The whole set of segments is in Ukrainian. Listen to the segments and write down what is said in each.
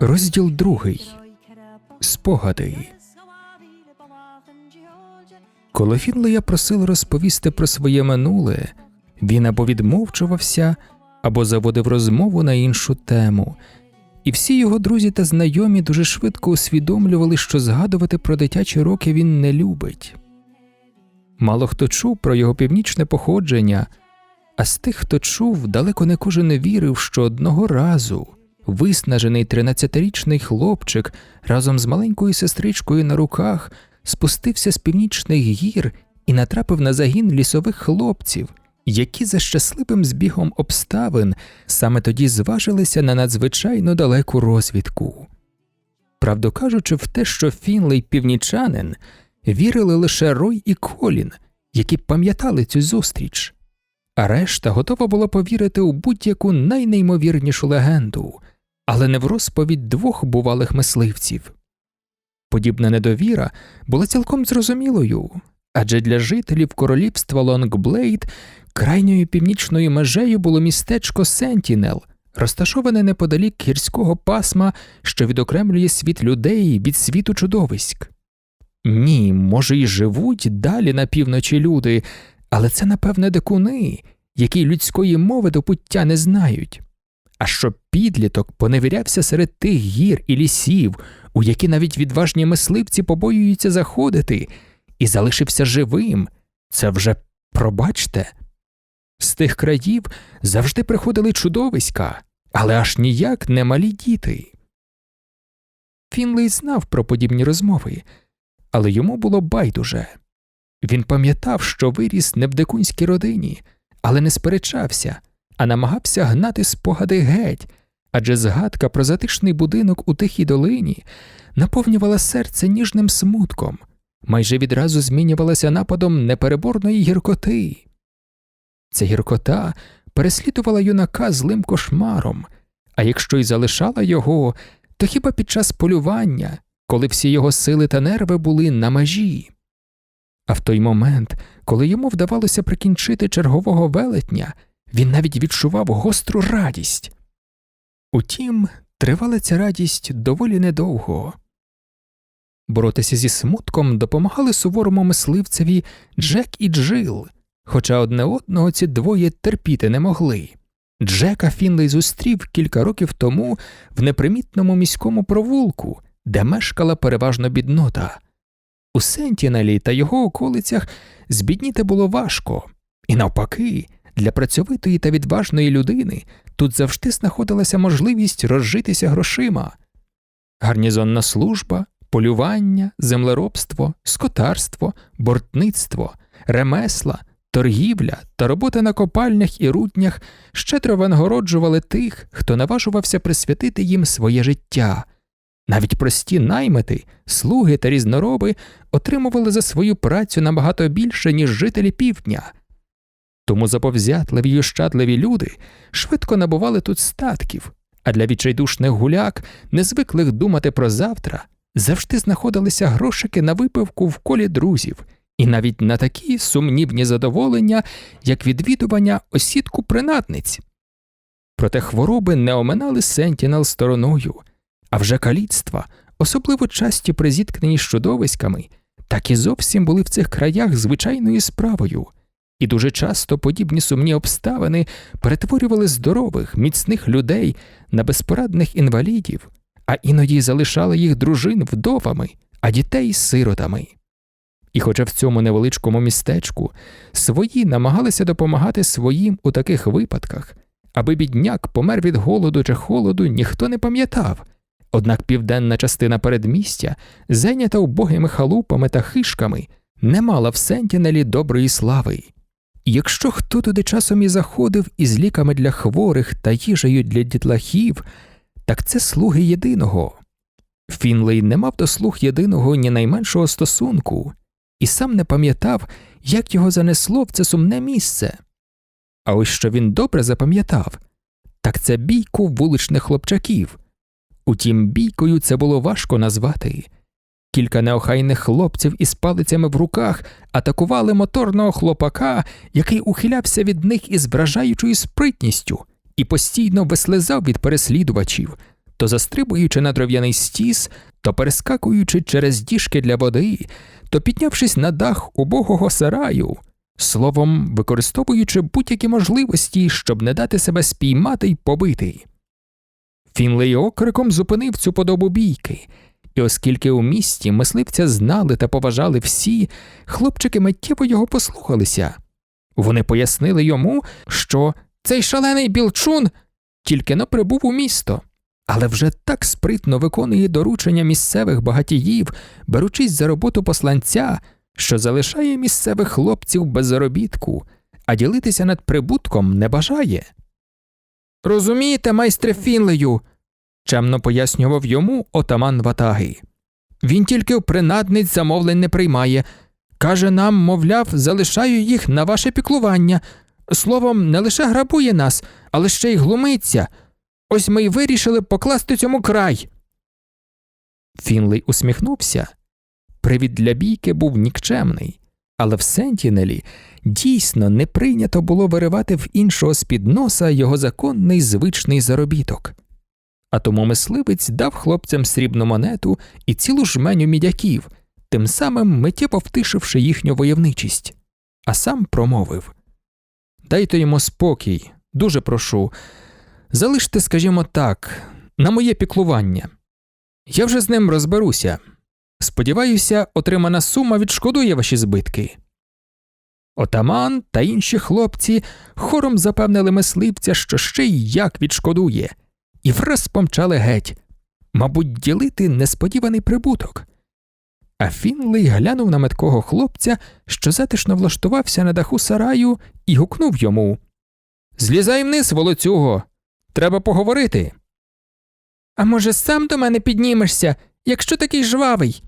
Розділ другий. Спогади. Коли Фінлея просили розповісти про своє минуле, він або відмовчувався, або заводив розмову на іншу тему. І всі його друзі та знайомі дуже швидко усвідомлювали, що згадувати про дитячі роки він не любить. Мало хто чув про його північне походження, а з тих, хто чув, далеко не кожен вірив, що одного разу виснажений 13-річний хлопчик разом з маленькою сестричкою на руках спустився з північних гір і натрапив на загін лісових хлопців, які за щасливим збігом обставин саме тоді зважилися на надзвичайно далеку розвідку. Правду кажучи, в те, що Фінлей північанин, вірили лише Рой і Колін, які пам'ятали цю зустріч, а решта готова була повірити у будь-яку найнеймовірнішу легенду, але не в розповідь двох бувалих мисливців. Подібна недовіра була цілком зрозумілою, адже для жителів королівства Лонгблейд крайньою північною межею було містечко Сентінел, розташоване неподалік гірського пасма, що відокремлює світ людей від світу чудовиськ. Ні, може, й живуть далі на півночі люди, але це, напевне, дикуни, які людської мови до пуття не знають. А щоб підліток поневірявся серед тих гір і лісів, у які навіть відважні мисливці побоюються заходити, і залишився живим, це вже пробачте. З тих країв завжди приходили чудовиська, але аж ніяк не малі діти. Фінлей знав про подібні розмови, але йому було байдуже. Він пам'ятав, що виріс не в дикунській родині, але не сперечався, а намагався гнати спогади геть, адже згадка про затишний будинок у тихій долині наповнювала серце ніжним смутком, майже відразу змінювалася нападом непереборної гіркоти. Ця гіркота переслідувала юнака злим кошмаром, а якщо й залишала його, то хіба під час полювання, коли всі його сили та нерви були на межі. А в той момент, коли йому вдавалося прикінчити чергового велетня, він навіть відчував гостру радість. Утім, тривала ця радість доволі недовго. Боротися зі смутком допомагали суворому мисливцеві Джек і Джил, хоча одне одного ці двоє терпіти не могли. Джека Фінлей зустрів кілька років тому в непримітному міському провулку, де мешкала переважно біднота. У Сентінелі та його околицях збідніти було важко, і навпаки, для працьовитої та відважної людини тут завжди знаходилася можливість розжитися грошима. Гарнізонна служба, полювання, землеробство, скотарство, бортництво, ремесла, торгівля та робота на копальнях і руднях щедро винагороджували тих, хто наважувався присвятити їм своє життя. Навіть прості наймити, слуги та різнороби отримували за свою працю набагато більше, ніж жителі півдня. Тому заповзятливі й ощадливі люди швидко набували тут статків, а для відчайдушних гуляк, незвиклих думати про завтра, завжди знаходилися грошики на випивку в колі друзів, і навіть на такі сумнівні задоволення, як відвідування осідку принадниць. Проте хвороби не оминали Сентінел стороною, а вже каліцтва, особливо часті при зіткненні з чудовиськами, так і зовсім були в цих краях звичайною справою, і дуже часто подібні сумні обставини перетворювали здорових, міцних людей на безпорадних інвалідів, а іноді залишали їх дружин вдовами, а дітей сиротами. І хоча в цьому невеличкому містечку свої намагалися допомагати своїм у таких випадках, аби бідняк помер від голоду чи холоду, ніхто не пам'ятав. Однак південна частина передмістя, зайнята убогими халупами та хишками, не мала в Сентінелі доброї слави. Якщо хто туди часом і заходив із ліками для хворих та їжею для дітлахів, так це слуги єдиного. Фінлей не мав до слуг єдиного ні найменшого стосунку, і сам не пам'ятав, як його занесло в це сумне місце. А ось що він добре запам'ятав, так це бійку вуличних хлопчаків. Утім, бійкою це було важко назвати. Кілька неохайних хлопців із палицями в руках атакували моторного хлопака, який ухилявся від них із вражаючою спритністю і постійно вислизав від переслідувачів, то застрибуючи на дров'яний стіс, то перескакуючи через діжки для води, то піднявшись на дах убогого сараю, словом, використовуючи будь-які можливості, щоб не дати себе спіймати й побити. Фінлей окриком зупинив цю подобу бійки, і оскільки у місті мисливця знали та поважали всі, хлопчики миттєво його послухалися. Вони пояснили йому, що цей шалений білчун тільки но прибув у місто, але вже так спритно виконує доручення місцевих багатіїв, беручись за роботу посланця, що залишає місцевих хлопців без заробітку, а ділитися над прибутком не бажає. Розумієте, майстре Фінлею, чемно пояснював йому отаман ватаги. Він тільки в принадниць замовлень не приймає. Каже нам, мовляв, залишаю їх на ваше піклування. Словом, не лише грабує нас, але ще й глумиться. Ось ми й вирішили покласти цьому край. Фінлей усміхнувся. Привід для бійки був нікчемний, але в Сентінелі дійсно не прийнято було виривати в іншого з-під носа його законний звичний заробіток. А тому мисливець дав хлопцям срібну монету і цілу жменю мідяків, тим самим миттєво втишивши їхню войовничість, а сам промовив Дайте йому спокій, дуже прошу. Залиште, скажімо так, на моє піклування. Я вже з ним розберуся. Сподіваюся, отримана сума відшкодує ваші збитки. Отаман та інші хлопці хором запевнили мисливця, що ще й як відшкодує, і враз помчали геть, мабуть, ділити несподіваний прибуток. А Фінлей глянув на меткого хлопця, що затишно влаштувався на даху сараю, і гукнув йому Злізай вниз, волоцюго, треба поговорити. А може, сам до мене піднімешся, якщо такий жвавий?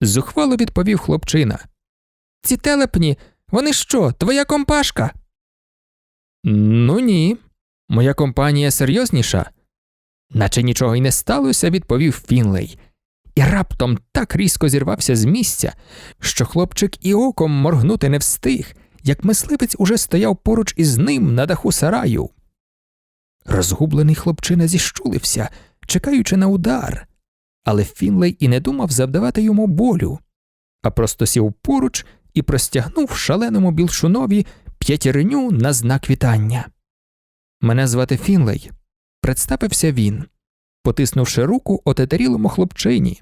Зухвало відповів хлопчина. Ці телепні, вони що, твоя компашка? Ну ні, моя компанія серйозніша. Наче нічого й не сталося, відповів Фінлей, і раптом так різко зірвався з місця, що хлопчик і оком моргнути не встиг, як мисливець уже стояв поруч із ним на даху сараю. Розгублений хлопчина зіщулився, чекаючи на удар, але Фінлей і не думав завдавати йому болю, а просто сів поруч і простягнув шаленому білшунові п'ятірню на знак вітання. Мене звати Фінлей, представився він, потиснувши руку отетерілому хлопчині.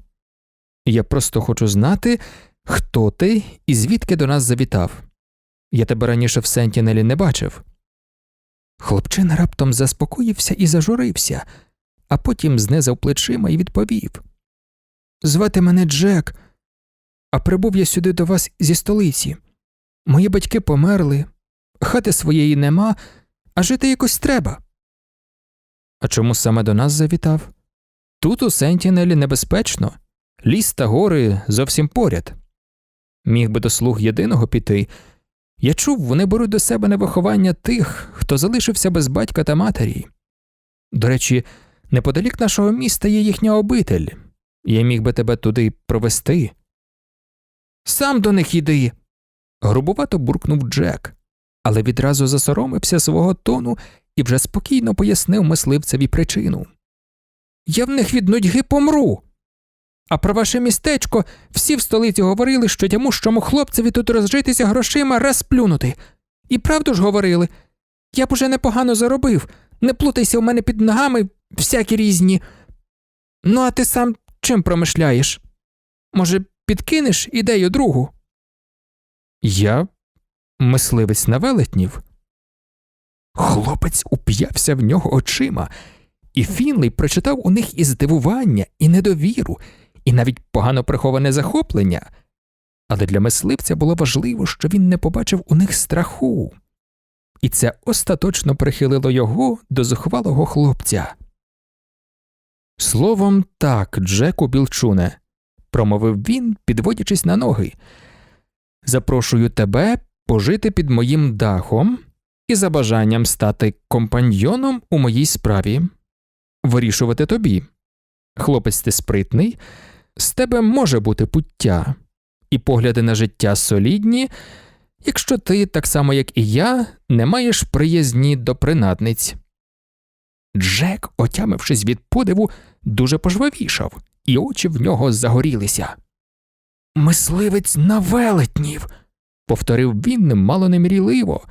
Я просто хочу знати, хто ти і звідки до нас завітав. Я тебе раніше в Сентінелі не бачив. Хлопчина раптом заспокоївся і зажурився, а потім знизав плечима і відповів Звати мене Джек, а прибув я сюди до вас зі столиці. Мої батьки померли, хати своєї нема, а жити якось треба. А чому саме до нас завітав? Тут у Сентінелі небезпечно, ліс та гори зовсім поряд. Міг би до слуг єдиного піти. Я чув, вони беруть до себе на виховання тих, хто залишився без батька та матері. До речі, неподалік нашого міста є їхня обитель. Я міг би тебе туди провести. Сам до них іди. грубувато буркнув Джек, але відразу засоромився свого тону і вже спокійно пояснив мисливцеві причину. Я в них від нудьги помру. А про ваше містечко всі в столиці говорили, що тямущому хлопцеві тут розжитися грошима раз плюнути. І правду ж говорили. Я б уже непогано заробив, не плутайся у мене під ногами всякі різні. Ну, а ти сам чим промишляєш? Може, підкинеш ідею другу? Я мисливець на велетнів. Хлопець уп'явся в нього очима, і Фінлей прочитав у них і здивування, і недовіру, і навіть погано приховане захоплення. Але для мисливця було важливо, що він не побачив у них страху, і це остаточно прихилило його до зухвалого хлопця. Словом, так, Джеку Білчуне, промовив він, підводячись на ноги. Запрошую тебе пожити під моїм дахом і за бажанням стати компаньйоном у моїй справі. Вирішувати тобі. Хлопець ти спритний, з тебе може бути пуття, і погляди на життя солідні, якщо ти, так само як і я, не маєш приязні до принадниць. Джек, отямившись від подиву, дуже пожвавішав, і очі в нього загорілися. Мисливець на велетнів, повторив він мало немрійливо.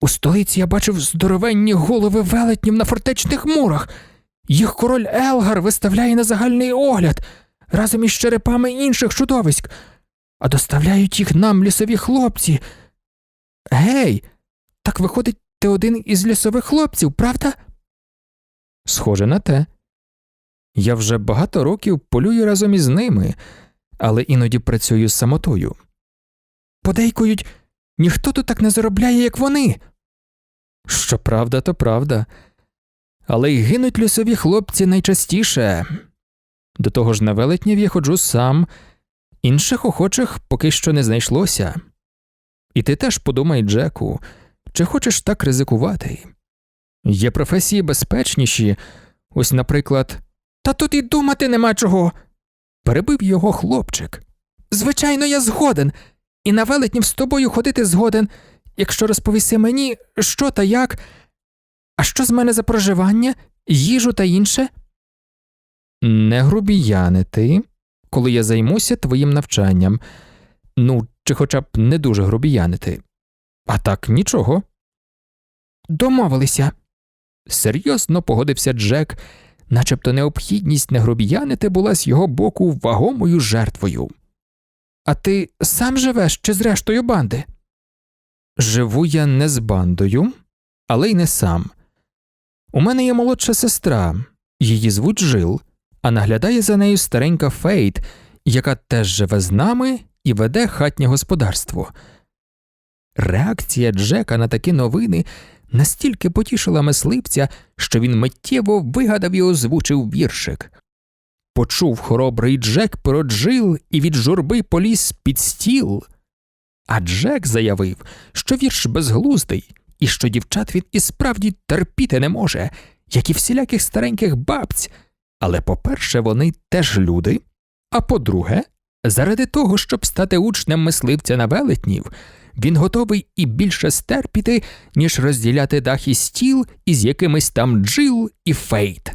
У столиці я бачив здоровенні голови велетнів на фортечних мурах. Їх король Елгар виставляє на загальний огляд разом із черепами інших чудовиськ, а доставляють їх нам лісові хлопці. Гей, так виходить, ти один із лісових хлопців, правда? Схоже на те. Я вже багато років полюю разом із ними, але іноді працюю з самотою. Подейкують, ніхто тут так не заробляє, як вони. Що правда, то правда. Але й гинуть лісові хлопці найчастіше. До того ж на велетнів я ходжу сам, інших охочих поки що не знайшлося. І ти теж подумай, Джеку, чи хочеш так ризикувати? Є професії безпечніші, ось, наприклад, та тут і думати нема чого. Перебив його хлопчик. Звичайно, я згоден, і на велетнів з тобою ходити згоден, якщо розповіси мені, що та як, а що з мене за проживання, їжу та інше? Не грубіянити, коли я займуся твоїм навчанням. Ну, чи хоча б не дуже грубіянити. А так нічого. Домовилися. Серйозно погодився Джек, начебто необхідність не грубіянити була з його боку вагомою жертвою. А ти сам живеш чи з рештою банди? Живу я не з бандою, але й не сам. У мене є молодша сестра, її звуть Жил, а наглядає за нею старенька Фейт, яка теж живе з нами і веде хатнє господарство. Реакція Джека на такі новини настільки потішила мисливця, що він миттєво вигадав і озвучив віршик. Почув хоробрий Джек про джил і від журби поліз під стіл. А Джек заявив, що вірш безглуздий, і що дівчат він і справді терпіти не може, як і всіляких стареньких бабць. Але по-перше, вони теж люди, а по-друге, заради того, щоб стати учнем мисливця на велетнів, він готовий і більше стерпіти, ніж розділяти дах і стіл із якимись там джил і фейт.